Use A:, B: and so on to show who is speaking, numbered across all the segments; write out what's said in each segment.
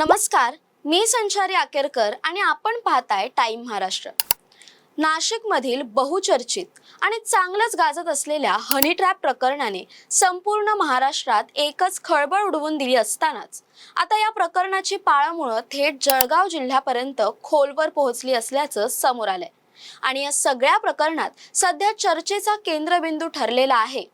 A: नमस्कार मी संचारी आकेरकर आणि आपण पाहताय टाइम महाराष्ट्र. नाशिकमधील बहुचर्चित आणि चांगलंच गाजत असलेल्या हनी ट्रॅप प्रकरणाने संपूर्ण महाराष्ट्रात एकच खळबळ उडवून दिली असतानाच आता या प्रकरणाची पाळंमुळं थेट जळगाव जिल्ह्यापर्यंत खोलवर पोहोचली असल्याचं समोर आलंय. आणि या सगळ्या प्रकरणात सध्या चर्चेचा केंद्रबिंदू ठरलेला आहे.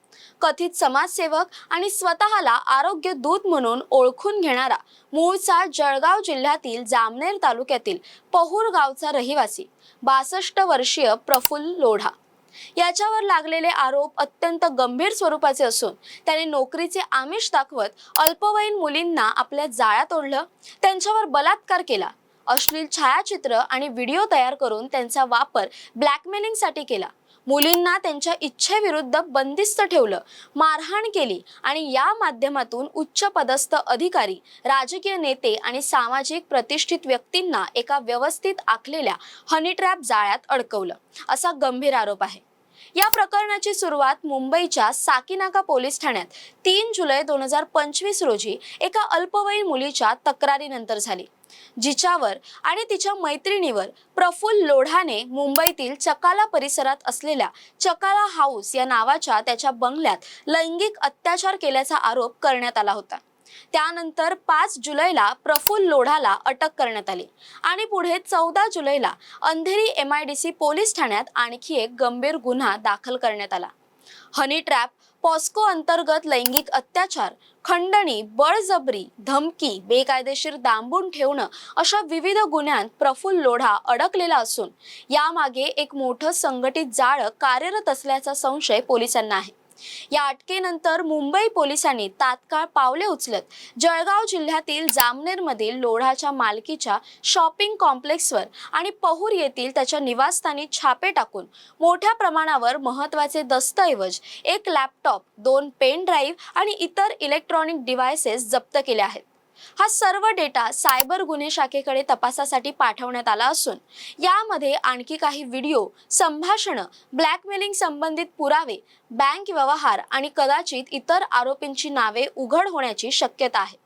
A: कथित समाजसेवक आणि स्वतःला आरोग्य दूत म्हणून ओळखून घेणारा मूळचा जळगाव जिल्ह्यातील जामनेर तालुक्यातील पहूर गावचा रहिवासी बासष्ट वर्षीय प्रफुल्ल लोढा. याच्यावर लागलेले आरोप अत्यंत गंभीर स्वरूपाचे असून त्याने नोकरीचे आमिष दाखवत अल्पवयीन मुलींना आपल्या जाळ्यात ओढलं त्यांच्यावर बलात्कार केला अश्लील छायाचित्र आणि व्हिडिओ तयार करून त्यांचा वापर ब्लॅकमेलिंगसाठी केला. मुलींना त्यांच्या इच्छेविरुद्ध बंदिस्त ठेवलं मारहाण केली आणि या माध्यमातून उच्च पदस्थ अधिकारी राजकीय नेते आणि सामाजिक प्रतिष्ठित व्यक्तींना एका व्यवस्थित आखलेल्या हनी ट्रॅप जाळ्यात अडकवलं. असा गंभीर आरोप आहे. या प्रकरणाची सुरुवात मुंबईच्या साकीनाका पोलीस ठाण्यात तीन जुलै दोन हजार पंचवीस रोजी एका अल्पवयीन मुलीच्या तक्रारीनंतर झाली. जिच्यावर आणि तिच्या मैत्रिणीवर प्रफुल्ल लोढाने मुंबईतील चकाला परिसरात असलेल्या चकाला हाऊस या नावाच्या त्याच्या बंगल्यात लैंगिक अत्याचार केल्याचा आरोप करण्यात आला होता. त्यानंतर पाच जुलैला प्रफुल्ल लोढाला अटक करण्यात आली आणि पुढे चौदा जुलैला Andheri M I D C police ठाण्यात आणखी एक गंभीर गुन्हा दाखल करण्यात आला. हनी ट्रॅप पॉस्को अंतर्गत लैंगिक अत्याचार खंडणी बळजबरी धमकी बेकायदेशीर दांबून ठेवणं अशा विविध गुन्ह्यांत प्रफुल्ल लोढा अडकलेला असून यामागे एक मोठं संघटित जाळं कार्यरत असल्याचा संशय पोलिसांना आहे. या अटकेनंतर मुंबई पोलिसांनी तात्काळ पावले उचलत जळगाव जिल्ह्यातील जामनेरमधील लोढाच्या मालकीच्या शॉपिंग कॉम्प्लेक्सवर आणि पहूर येथील त्याच्या निवासस्थानी छापे टाकून मोठ्या प्रमाणावर महत्त्वाचे दस्तऐवज एक लॅपटॉप दोन पेन ड्राईव्ह आणि इतर इलेक्ट्रॉनिक डिव्हायसेस जप्त केले आहेत. हा सर्व डेटा सायबर गुन्हे शाखेकडे तपासासाठी पाठवण्यात आला असून यामध्ये आणखी काही व्हिडिओ संभाषणं ब्लॅकमेलिंग संबंधित पुरावे बँक व्यवहार आणि कदाचित इतर आरोपींची नावे उघड होण्याची शक्यता आहे.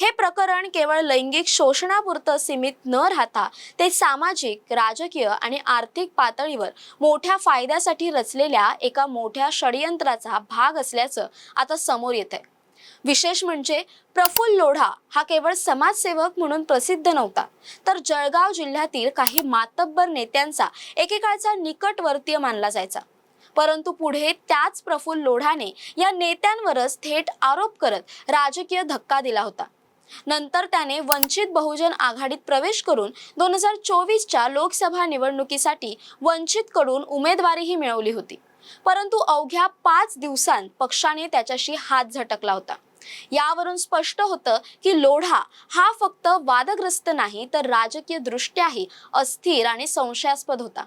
A: हे प्रकरण केवळ लैंगिक शोषणापुरतं सीमित न राहता ते सामाजिक राजकीय आणि आर्थिक पातळीवर मोठ्या फायद्यासाठी रचलेल्या एका मोठ्या षडयंत्राचा भाग असल्याचं आता समोर येत आहे विशेष म्हणजे प्रफुल्ल लोढा हा केवळ समाजसेवक म्हणून प्रसिद्ध नव्हता. तर जळगाव जिल्ह्यातील काही मातब्बर नेत्यांचा एकेकाळचा निकटवर्तीय मानला जायचा. परंतु पुढे त्याच प्रफुल्ल लोढाने या नेत्यांवरच थेट आरोप करत राजकीय धक्का दिला होता. नंतर त्याने वंचित बहुजन आघाडीत प्रवेश करून दोन हजार चोवीसच्या लोकसभा निवडणुकीसाठी वंचितकडून उमेदवारीही मिळवली होती. परंतु अवघ्या पाच दिवसांत पक्षाने त्याच्याशी हात झटकला होता. यावरून स्पष्ट होतं की लोढा हा फक्त वादग्रस्त नाही तर राजकीय दृष्ट्याही अस्थिर आणि संशयास्पद होता.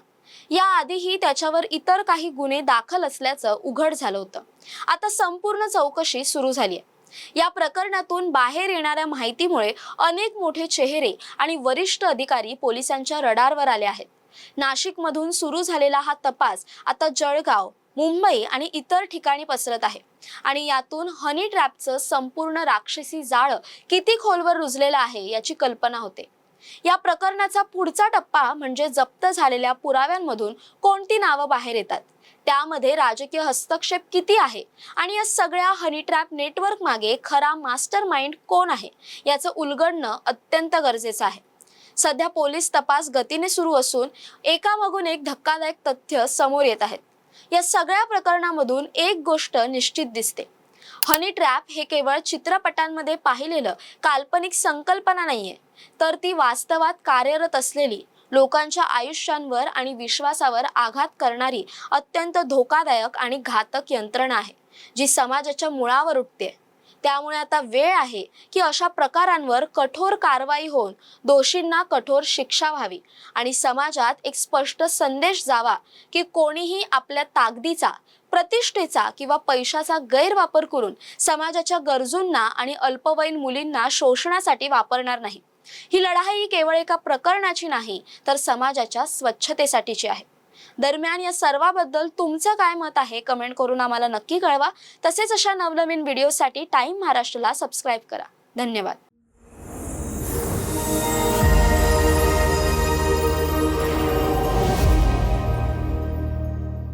A: याआधीही त्याच्यावर इतर काही गुन्हे दाखल असल्याचं उघड झालं होतं. आता संपूर्ण चौकशी सुरू झाली आहे या प्रकरणातून बाहेर येणाऱ्या माहितीमुळे अनेक मोठे चेहरे आणि वरिष्ठ अधिकारी पोलिसांच्या रडारवर आले आहेत. नाशिकमधून सुरू झालेला हा तपास आता जळगाव मुंबई आणि इतर ठिकाणी पसरत आहे. आणि यातून हनी ट्रॅपचं संपूर्ण राक्षसी जाळं किती खोलवर रुजलेलं आहे याची कल्पना होते. या प्रकरणाचा पुढचा टप्पा म्हणजे जप्त झालेल्या पुराव्यांमधून कोणती नावं बाहेर येतात? त्यामध्ये राजकीय हस्तक्षेप किती आहे? आणि या सगळ्या हनी ट्रॅप नेटवर्क मागे खरा मास्टर माइंड कोण आहे? याचं उलगडणं अत्यंत गरजेचं आहे. सध्या पोलीस तपास गतीने सुरू असून एकामागून एक धक्कादायक तथ्य समोर येत आहेत या सगळ्या प्रकरणामधून एक गोष्ट निश्चित दिसते. हनी ट्रॅप हे केवळ चित्रपटांमध्ये पाहिलेलं काल्पनिक संकल्पना नाहीये तर ती वास्तवात कार्यरत असलेली लोकांच्या आयुष्यांवर आणि विश्वासावर आघात करणारी अत्यंत धोकादायक आणि घातक यंत्रणा आहे जी समाजाच्या मुळावर उठते. त्यामुळे आता वेळ आहे की अशा प्रकारांवर कठोर कारवाई होऊन दोषींना कठोर शिक्षा व्हावी. आणि समाजात एक स्पष्ट संदेश जावा की कोणीही आपल्या ताकदीचा प्रतिष्ठेचा किंवा पैशाचा गैरवापर करून समाजाच्या गरजूंना आणि अल्पवयीन मुलींना शोषणासाठी वापरणार नाही. ही लढाई केवळ एका प्रकरणाची नाही तर समाजाच्या स्वच्छतेसाठीची आहे. दरम्यान या सर्वाबद्दल तुमचं काय मत आहे? कमेंट करून आम्हाला नक्की कळवा. तसेच अशा नवनवीन व्हिडिओसाठी टाईम महाराष्ट्राला सबस्क्राईब करा. धन्यवाद.